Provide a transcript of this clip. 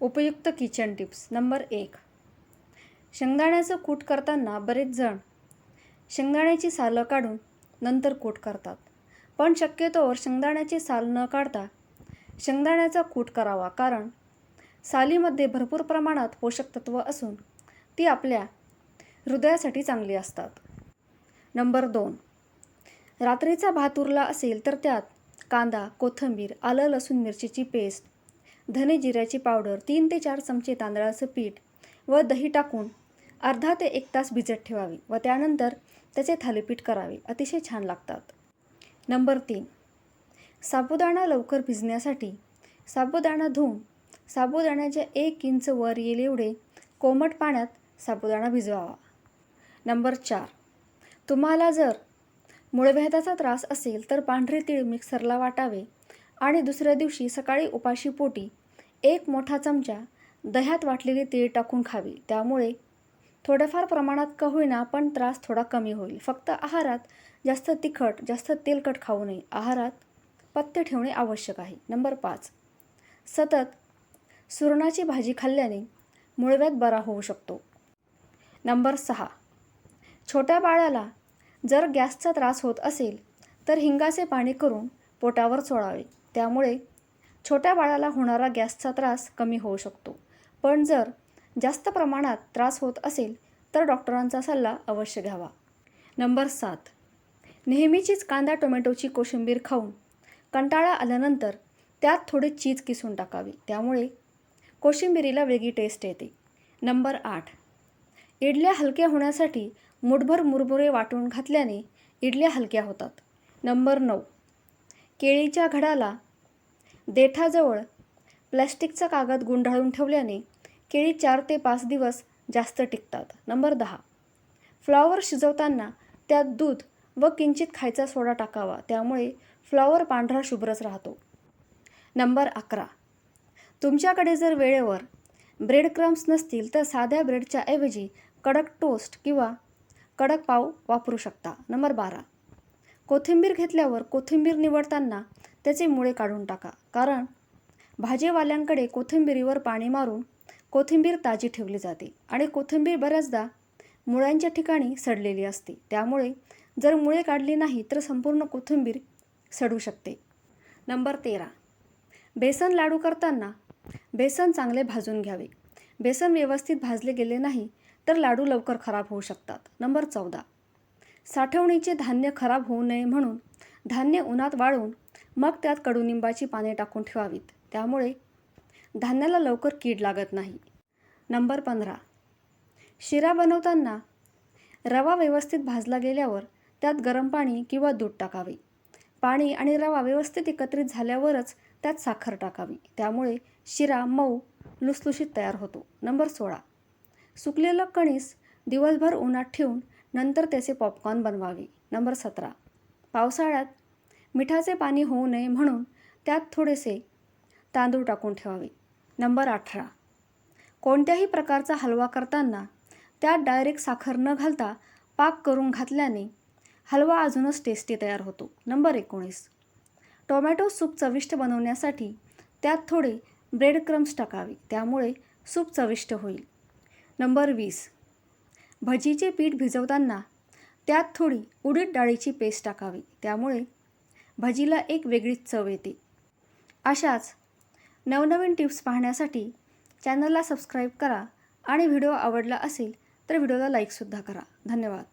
उपयुक्त kitchen tips. Number एक शेंगदाण्याचं कूट करताना बरेच जण शेंगदाण्याची सालं काढून नंतर कूट करतात. पण शक्यतोवर शेंगदाण्याची साल न काढता शेंगदाण्याचा कूट करावा कारण सालीमध्ये भरपूर प्रमाणात पोषक तत्व असून ती आपल्या हृदयासाठी चांगली असतात. नंबर दोन रात्रीचा भात उरला असेल तर त्यात कांदा कोथिंबीर आलं लसूण मिरचीची पेस्ट धने जिऱ्याची पावडर तीन ते चार चमचे तांदळाचं पीठ व दही टाकून अर्धा ते एक तास भिजत ठेवावी व त्यानंतर त्याचे थालीपीठ करावे. अतिशय छान लागतात. नंबर तीन. साबुदाणा लवकर भिजण्यासाठी साबुदाणा धुवून साबुदाण्याच्या एक इंच वर येईल एवढे कोमट पाण्यात साबुदाणा भिजवावा. नंबर चार. तुम्हाला जर मूळव्याधाचा त्रास असेल तर पांढरे तीळ मिक्सरला वाटावे आणि दुसऱ्या दिवशी सकाळी उपाशी पोटी एक मोठा चमचा दह्यात वाटलेली तीळ टाकून खावी. त्यामुळे थोड्याफार प्रमाणात का होईना पण त्रास थोडा कमी होईल. फक्त आहारात जास्त तिखट जास्त तेलकट खाऊ नये. आहारात पथ्य ठेवणे आवश्यक आहे. नंबर पाच. सतत सुरणाची भाजी खाल्ल्याने मुळव्यात बरा होऊ शकतो. नंबर सहा. छोट्या बाळाला जर गॅसचा त्रास होत असेल तर हिंगाचे पाणी करून पोटावर सोडावे त्यामुळे छोट्या बाळाला होणारा गॅसचा त्रास कमी होऊ शकतो. पण जर जास्त प्रमाणात त्रास होत असेल तर डॉक्टरांचा सल्ला अवश्य घ्यावा. नंबर सात. नेहमीचीच कांदा टोमॅटोची कोशिंबीर खाऊन कंटाळा आल्यानंतर त्यात थोडे चीज किसून टाकावी. त्यामुळे कोशिंबिरीला वेगळी टेस्ट येते. नंबर आठ. इडल्या हलक्या होण्यासाठी मुठभर मुरमुरे वाटून घातल्याने इडल्या हलक्या होतात. नंबर नऊ. केळीच्या घडाला देठाजवळ प्लॅस्टिकचा कागद गुंडाळून ठेवल्याने केळी चार ते पाच दिवस जास्त टिकतात. नंबर दहा. फ्लॉवर शिजवताना त्यात दूध व किंचित खायचा सोडा टाकावा. त्यामुळे फ्लॉवर पांढरा शुभ्रच राहतो. नंबर अकरा. तुमच्याकडे जर वेळेवर ब्रेड क्रम्स नसतील तर साध्या ब्रेडच्या ऐवजी कडक टोस्ट किंवा कडक पाव वापरू शकता. नंबर बारा. कोथिंबीर घेतल्यावर कोथिंबीर निवडताना त्याचे मुळे काढून टाका. कारण भाजीवाल्यांकडे कोथिंबीरीवर पाणी मारून कोथिंबीर ताजी ठेवली जाते आणि कोथिंबीर बऱ्याचदा मुळ्यांच्या ठिकाणी सडलेली असते. त्यामुळे जर मुळे काढली नाही तर संपूर्ण कोथिंबीर सडू शकते. नंबर तेरा. बेसन लाडू करताना बेसन चांगले भाजून घ्यावे. बेसन व्यवस्थित भाजले गेले नाही तर लाडू लवकर खराब होऊ शकतात. नंबर चौदा. साठवणीचे धान्य खराब होऊ नये म्हणून धान्य उन्हात वाळून मग त्यात कडुनिंबाची पाने टाकून ठेवावीत. त्यामुळे धान्याला लवकर कीड लागत नाही. नंबर पंधरा. शिरा बनवताना रवा व्यवस्थित भाजला गेल्यावर त्यात गरम पाणी किंवा दूध टाकावे. पाणी आणि रवा व्यवस्थित एकत्रित झाल्यावरच त्यात साखर टाकावी. त्यामुळे शिरा मऊ लुसलुशीत तयार होतो. नंबर सोळा. सुकलेलं कणीस दिवसभर उन्हात ठेवून नंतर त्याचे पॉपकॉर्न बनवावे. नंबर सतरा. पावसाळ्यात मिठाचे पाणी होऊ नये म्हणून त्यात थोडेसे तांदूळ टाकून ठेवावे. नंबर अठरा. कोणत्याही प्रकारचा हलवा करताना त्यात डायरेक्ट साखर न घालता पाक करून घातल्याने हलवा अजूनच टेस्टी तयार होतो. नंबर एकोणीस. टोमॅटो सूप चविष्ट बनवण्यासाठी त्यात थोडे ब्रेड क्रम्स टाकावे. त्यामुळे सूप चविष्ट होईल. नंबर वीस. भजीचे पीठ भिजवताना त्यात थोडी उडीद डाळीची पेस्ट टाकावी. त्यामुळे भजीला एक वेगळीच चव येते. अशाच नवनवीन टिप्स पाहण्यासाठी चॅनलला सबस्क्राईब करा आणि व्हिडिओ आवडला असेल तर व्हिडिओला लाईकसुद्धा करा. धन्यवाद.